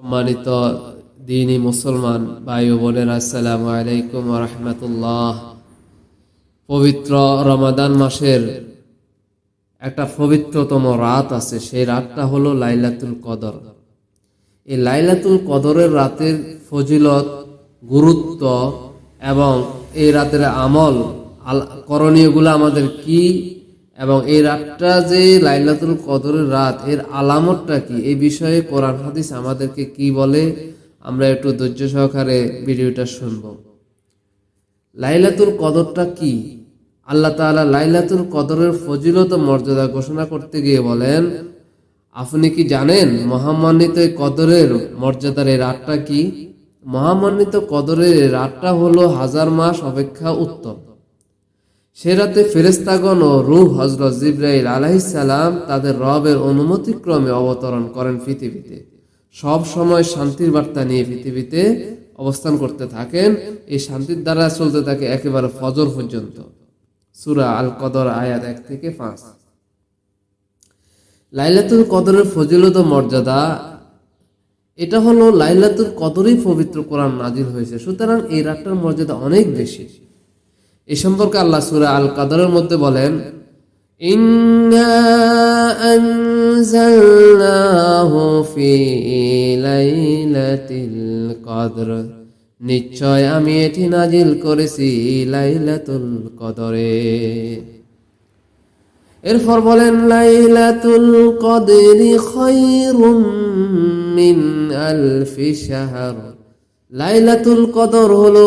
সম্মানিত দিনী মুসলমান ভাই ও বোনের, আসসালামু আলাইকুম রহমতুল্লাহ। পবিত্র রমাদান মাসের একটা পবিত্রতম রাত আছে, সেই রাতটা হলো লাইলাতুল কদর। এই লাইলাতুল কদরের রাতের ফজিলত, গুরুত্ব এবং এই রাতের আমল করণীয়গুলো আমাদের কি এবং এই রাতটা যে লাইলাতুল কদরের রাত, এর আলামতটা কি? এই বিষয়ে কোরআন হাদিস আমাদেরকে কি বলে? আমরা একটু ধৈর্য সহকারে ভিডিওটা শুনব। লাইলাতুল কদরটা কি? আল্লাহ তাআলা লাইলাতুল কদরের ফজিলত মর্যাদা ঘোষণা করতে গিয়ে বলেন, আপনি কি জানেন মহামান্বিত কদরের মর্যাদার এই রাতটা কি? মহামান্বিত কদরের রাতটা হলো হাজার মাস অপেক্ষা উত্তম। সে রাতে ফেরেস্তাগণ ও রূহ হজরত জিব্রাইল আলাইসালাম তাদের রবের অনুমতিক্রমে অবতরণ করেন পৃথিবীতে। সব সময় শান্তির বার্তা নিয়ে পৃথিবীতে অবস্থান করতে থাকেন। এই শান্তির দ্বারা চলতে থাকে একেবারে ফজর পর্যন্ত। সুরা আল কদর আয়াত এক থেকে পাঁচ। লাইলাতুল কদরের ফজিলত মর্যাদা, এটা হলো লাইলাতুল কদরই পবিত্র কোরআন নাজিল হয়েছে। সুতরাং এই রাতটার মর্যাদা অনেক বেশি। এ সম্পর্কে আল্লাহ সুরা আল কাদরের মধ্যে বলেন নিশ্চয় আমি এটি নাজিল করেছি লাইলাতুল কদরে। এরপর বলেন, লাইলাতুল কদরি খায়রুম মিন আলফি শাহর। লাইলাতুল কদর হলো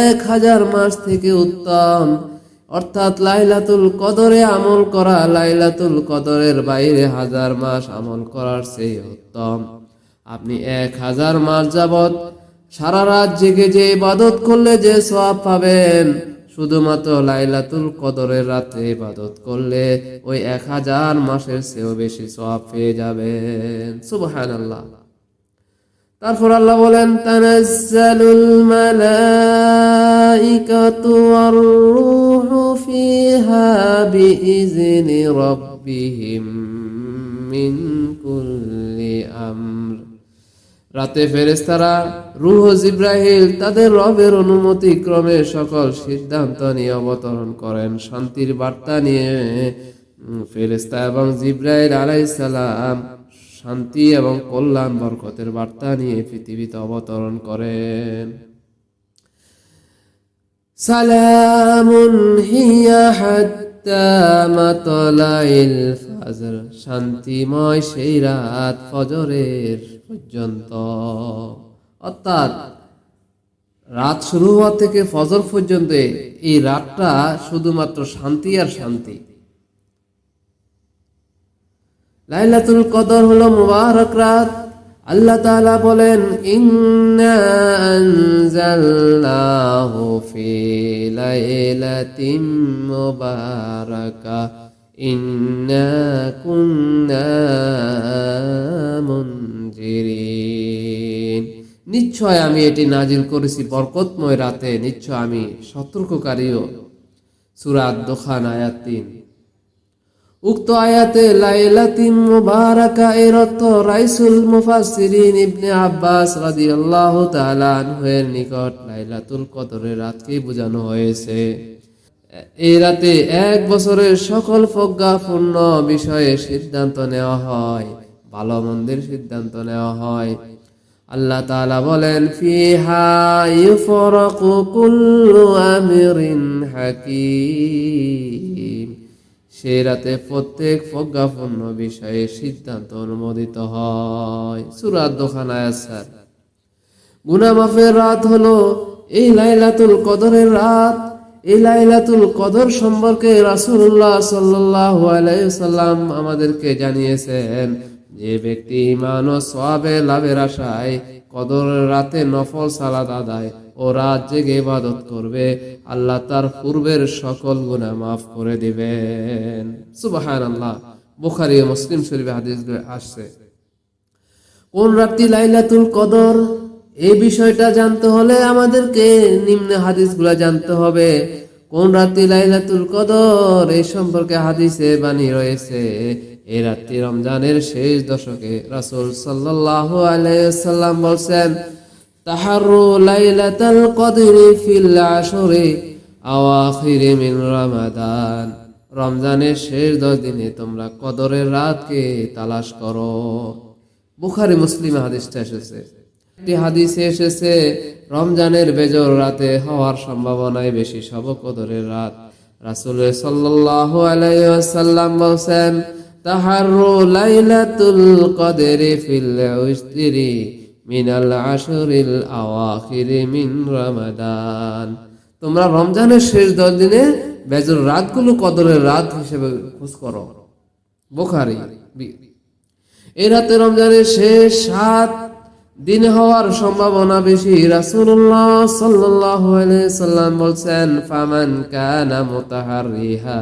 এক হাজার মাস থেকে উত্তম। অর্থাৎ লাইলাতুল কদরে আমল করা, লাইলাতুল কদরের বাইরে হাজার মাস আমল করার সেই উত্তম। আপনি এক হাজার মাস যাবত সারা রাত জেগে যে ইবাদত করলে যে সওয়াব পাবেন, শুধুমাত্র লাইলাতুল কদরের রাতে ইবাদত করলে ওই এক হাজার মাসের চেয়েও বেশি সওয়াব পেয়ে যাবেন। সুবহানাল্লাহ। তারপর আল্লাহ বলেন তানাজ্জালুল মালাইকাতু ওয়ার রূহু ফিহা বিইজনি রাব্বিহিম মিন কুল্লি আমর। রাতে ফেরেস্তারা রুহ জিব্রাহিল তাদের রবের অনুমতি ক্রমে সকল সিদ্ধান্ত নিয়ে অবতরণ করেন শান্তির বার্তা নিয়ে। উম, ফেরেস্তা এবং জিব্রাইল আলাইসালাম শান্তি এবং কল্যাণ, বরকতের বার্তা নিয়ে পৃথিবীতে অবতরণ করেন। শান্তিময় সেই রাত ফজরের পর্যন্ত। অর্থাৎ রাত শুরু হওয়া থেকে ফজর পর্যন্ত এই রাতটা শুধুমাত্র শান্তি আর শান্তি। লাইলাতুল কদর হলো মুবারক রাত। আল্লাহ তাআলা বলেন, ইন্না আনজালনাহু ফি লাইলাতিন মুবারাকা। ইন্না কুন্না মুনজিরিন। নিশ্চয় আমি এটি নাজিল করেছি বরকতময় রাতে। নিশ্চয় আমি সতর্ককারীও। সূরা দোখান আয়াত তিন। উক্ত আয়াতে লাইলাতিন মুবারাকা এর অর্থ রাইসুল মুফাসসিরিন ইবনে আব্বাস রাদিয়াল্লাহু তাআলা আনহুয়ের নিকট লাইলাতুল কদরের রাতকেই বোঝানো হয়েছে। এই রাতে এক বছরের সকল প্রজ্ঞাপূর্ণ বিষয়ে সিদ্ধান্ত নেওয়া হয়, ভালো মন্দের সিদ্ধান্ত নেওয়া হয়। আল্লাহ তাআলা বলেন, ফিহা ইউফরাকু আমিরিন হাকিম। সেই রাতে প্রত্যেক প্রজ্ঞাপন্ন বিষয়ে সিদ্ধান্ত অনুমোদিত হয়। সুরাত দোকান আয়াসার গুনা মাফের রাত হলো এই লাইলাতুল কদরের রাত। এই লাইলাতুল কদর সম্পর্কে রাসূলুল্লাহ সাল্লাল্লাহু আলাইহি সাল্লাম আমাদেরকে জানিয়েছেন যে ব্যক্তি ইমান ও সওয়াবে লাভের আশায় কদরের রাতে নফল সালাত আদায় ও রাত জেগে ইবাদত করবে, আল্লাহ তার পূর্বের সকল গুনাহ মাফ করে দিবেন। সুবহানাল্লাহ, বুখারী ও মুসলিম শরীফে হাদিস আসছে। কোন রাত্রি লাইলাতুল কদর? এই বিষয়টা জানতে হলে আমাদেরকে নিম্ন হাদিসগুলা জানতে হবে। কোন রাত্রি লাইলাতুল কদর? এই সম্পর্কে হাদিসে বাণী রয়েছে এই রাত্রি রমজানের শেষ দশকে রাসূল সাল্লাম বলছেন রমজানের শেষ দশ দিনে তোমরা কদরের রাতকে তালাশ করো। বুখারি, মুসলিম হাদিসটা এসেছে। একটি হাদিসে এসেছে, রমজানের বেজর রাতে হওয়ার সম্ভাবনায় বেশি সব কদরের রাত। রাসূল সাল্লাল্লাহু আলাইহি ওয়াসাল্লাম তাহারু লাইলাতুল কদরি ফিল উশরি মিনাল আশরিল আওয়াখিরি মিন রমাদান। তোমরা রমজানের শেষ দশ দিনে বেজর রাতগুলো কদরের রাত হিসেবে খোঁজ করো। বোখারি এই রাতে রমজানের শেষ সাত দিন হওয়ার সম্ভাবনা বেশি। রাসূলুল্লাহ সাল্লাল্লাহু আলাইহি সাল্লাম বলছেন, ফামান কানা মুতাহাররিহা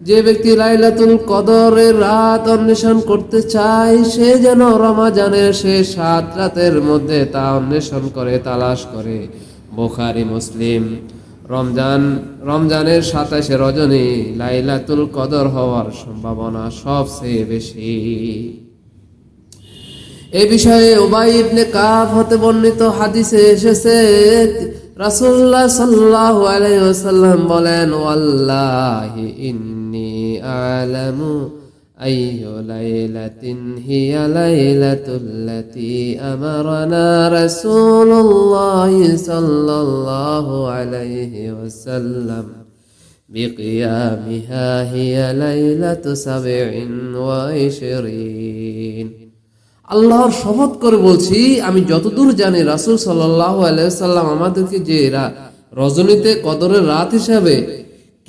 যে ব্যক্তি লাইলাতুল কদরের রাত অন্বেষণ করতে চায়, সে যেন রমাজানের সে সাত রাতের মধ্যে তা অন্বেষণ করে, তালাশ করে। বোখারি, মুসলিম। রমজান, রমজানের সাতাশে রজনী লাইলাতুল কদর হওয়ার সম্ভাবনা সবচেয়ে বেশি। এ বিষয়ে উবাই ইবনে কাব হতে বর্ণিত হাদিসে এসেছে রাসূলুল্লাহ সাল্লাল্লাহু আলাইহি ওয়াসাল্লাম বলেন ওয়াল্লাহি ইন্নী আলামু আইয়ু লাইলাতিন হিয়া লাইলাতুল্লাতি আমারানা রাসূলুল্লাহ সাল্লাল্লাহু আলাইহি ওয়াসাল্লাম بقيامها هي ليلة سبع وعشرين আল্লাহর শপথ করে বলছি, আমি যতদূর জানি রাসূল সাল্লাল্লাহু আলাইহি সাল্লাম আমাদেরকে যে এরা রজনীতে কদরের রাত হিসাবে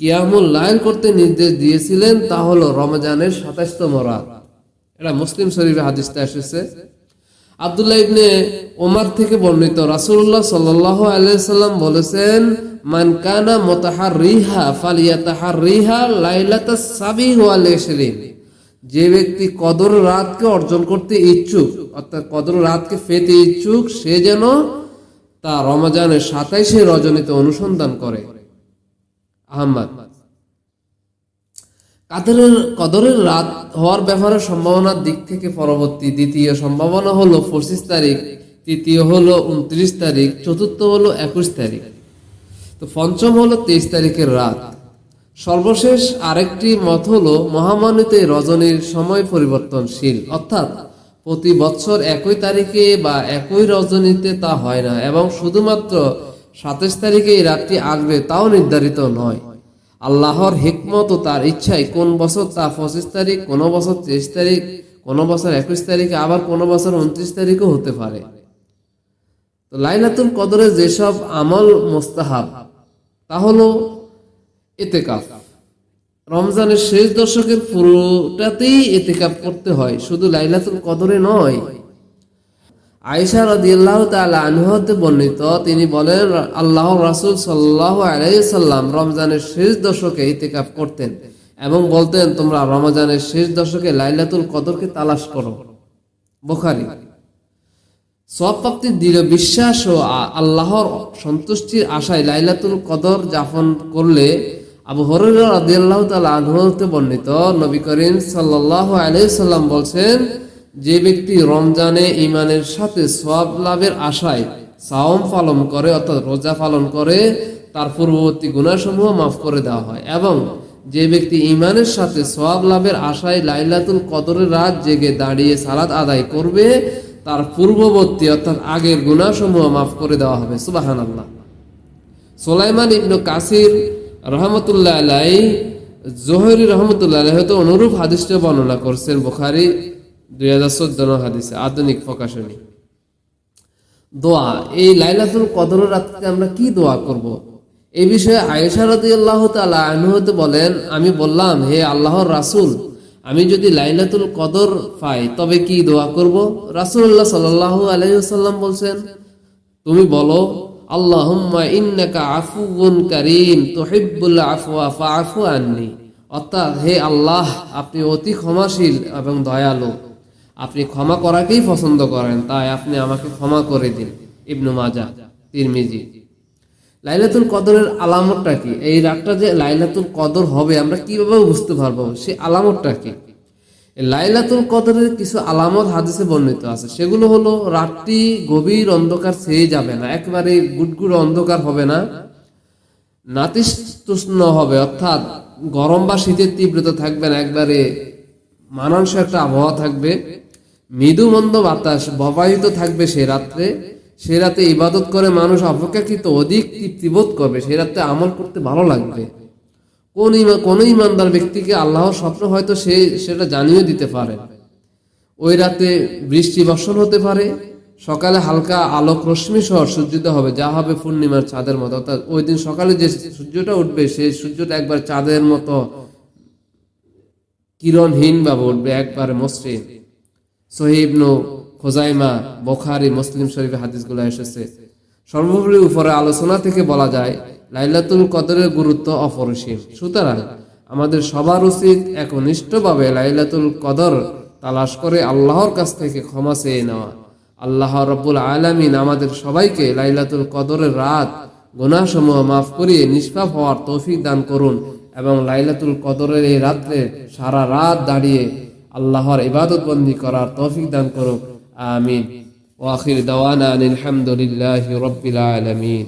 কিয়ামুল করতে নির্দেশ দিয়েছিলেন, তা হলো রমজানের সাতাশতম রাত। এটা মুসলিম এসেছে। আব্দুল্লাহ ইবনে ওমর থেকে বর্ণিত, রাসূলুল্লাহ সাল্লাল্লাহু আলাইহি সাল্লাম বলেছেন, মান কানা মুতাহাররিহা ফালিয়াতাহাররিহা লাইলাতাস সাবি ওয়াল যে ব্যক্তি কদর রাতকে অর্জন করতে ইচ্ছুক, অর্থাৎ কদর রাতকে পেতে ইচ্ছুক, সে যেন তা রমজানের সাতাইশে রজনীতে অনুসন্ধান করে। আহমদ কাদরের কদরের রাত হওয়ার ব্যাপারে সম্ভাবনার দিক থেকে পরবর্তী দ্বিতীয় সম্ভাবনা হলো পঁচিশ তারিখ, তৃতীয় হলো উনত্রিশ তারিখ, চতুর্থ হলো একুশ তারিখ। তো পঞ্চম হলো তেইশ তারিখের রাত। সর্বশেষ আরেকটি মত হলো মহামানিত রজনীর সময় পরিবর্তনশীল। অর্থাৎ, প্রতি বছর একই তারিখে বা একই রজনীতে তা হয় না এবং শুধুমাত্র সাতাশ তারিখে এই রাতটি আসবে তাও নির্ধারিত নয়। আল্লাহর হিকমত ও তার ইচ্ছায় কোন বছর তা পঁচিশ তারিখ, কোন বছর তেইশ তারিখ, কোন বছর একুশ তারিখে, আবার কোন বছর উনত্রিশ তারিখও হতে পারে। তো লাইলাতুল কদরের যেসব আমল মোস্তাহাব, তা হলো এতেকাফ রমজানের শেষ দশকের পুরোটাতেই এতেকাফ করতে হয়, শুধু লাইলাতুল কদরে নয়। আয়েশা রাদিয়াল্লাহু আনহাতে বর্ণিত, তিনি বলেন আল্লাহ রাসূল সাল্লাল্লাহু আলাইহি সাল্লাম রমজানের শেষ দশকে ইতিকাফ করতেন এবং বলতেন, তোমরা রমজানের শেষ দশকে লাইলাতুল কদরকে তালাশ করো। বোখারি। সব প্রাপ্তির দৃঢ় বিশ্বাস ও আল্লাহর সন্তুষ্টির আশায় লাইলাতুল কদর যাপন করলে আবু হরাইরা রাদিয়াল্লাহু বর্ণিত, নবী করিম সাল্লাম বলছেন, যে ব্যক্তি রমজানে ইমানের সাথে সব লাভের আশায় সাওম পালন করে অর্থাৎ রোজা পালন করে, তার পূর্ববর্তী গুনাহসমূহ মাফ করে দেওয়া হয় এবং যে ব্যক্তি ইমানের সাথে সব লাভের আশায় লাইলাতুল কদরের রাত জেগে দাঁড়িয়ে সালাত আদায় করবে, তার পূর্ববর্তী অর্থাৎ আগের গুনাহসমূহ মাফ করে দেওয়া হবে। সুবহানাল্লাহ। সোলাইমান ইবনু কাসির রহমতুল্লাহ আলাই জোহরি রহমতুল্লাহ আলাই হয়তো অনুরূপ হাদিসটা বর্ণনা করছেন বুখারি দুই হাজার চোদ্দ হাদিসে, আধুনিক প্রকাশনী দোয়া, এই লাইলাতুল কদর রাত্রিতে আমরা কি দোয়া করব। এই বিষয়ে আয়েশা রাদিয়াল্লাহ তাআলা আনহুতে বলেন, আমি বললাম, হে আল্লাহর রাসূল, আমি যদি লাইলাতুল কদর পাই, তবে কি দোয়া করব রাসূলুল্লাহ সাল্লাল্লাহু আলাইহি ওয়াসাল্লাম বলছেন, তুমি বলো আপনি অতি ক্ষমাশীল এবং দয়ালু। আপনি ক্ষমা করাকেই পছন্দ করেন, তাই আপনি আমাকে ক্ষমা করে দিন। ইবনু মাজা তিরমিজি। লাইলাতুল কদরের আলামতটা কি? এই রাতটা যে লাইলাতুল কদর হবে, আমরা কীভাবে বুঝতে পারব? সে আলামতটা কি? লাইলাতুল কদরের কিছু আলামত হাদিসে বর্ণিত আছে। সেগুলো হলো, রাতটি গভীর অন্ধকার ছেয়ে যাবে না, একবারে গুটগুড় অন্ধকার হবে না, নাতিশীতোষ্ণ হবে, অর্থাৎ গরম বা শীতের তীব্রতা থাকবে না, একবারে মানানসই একটা আবহাওয়া থাকবে। মৃদু মন্দ বাতাস প্রবাহিত থাকবে সে রাত্রে। সে রাতে ইবাদত করে মানুষ অপেক্ষাকৃত অধিক তৃপ্তিবোধ করবে, সে রাতে আমল করতে ভালো লাগবে। কোন কোন ইমানদার ব্যক্তিকে আল্লাহর স্বপ্ন হয়তো সে, সেটা জানিয়ে দিতে পারে। ওই রাতে বৃষ্টি বর্ষণ হতে পারে, সকালে হালকা আলোক রশ্মি সহ সূর্যোদয় হবে, যা হবে পূর্ণিমার চাঁদের মতো। অর্থাৎ ওই দিন সকালে যে সূর্যটা উঠবে, সেই সূর্যটা একবার চাঁদের মতো কিরণহীন ভাবে উঠবে, একবারে মসৃণ। সহিবনু খোজাইমা, বোখারি, মুসলিম শরীফে হাদিসগুলো এসেছে। সর্বোপরি উপরে আলোচনা থেকে বলা যায় লাইলাতুল কদরের গুরুত্ব অপরিসীম। সুতরাং আমাদের সবার উচিত একনিষ্ঠভাবে লাইলাতুল কদর তালাশ করে আল্লাহর কাছ থেকে ক্ষমা চেয়ে নেওয়া। আল্লাহ রব্বুল আলামিন আমাদের সবাইকে লাইলাতুল কদরের রাত, গুনাহসমূহ মাফ করিয়ে নিষ্পাপ হওয়ার তৌফিক দান করুন এবং লাইলাতুল কদরের এই রাত্রে সারা রাত দাঁড়িয়ে আল্লাহর ইবাদত বন্দি করার তৌফিক দান করুক। আমিন। ওয়াখির দাওয়ানা আনিল হামদুলিল্লাহি রাব্বিল আলামিন।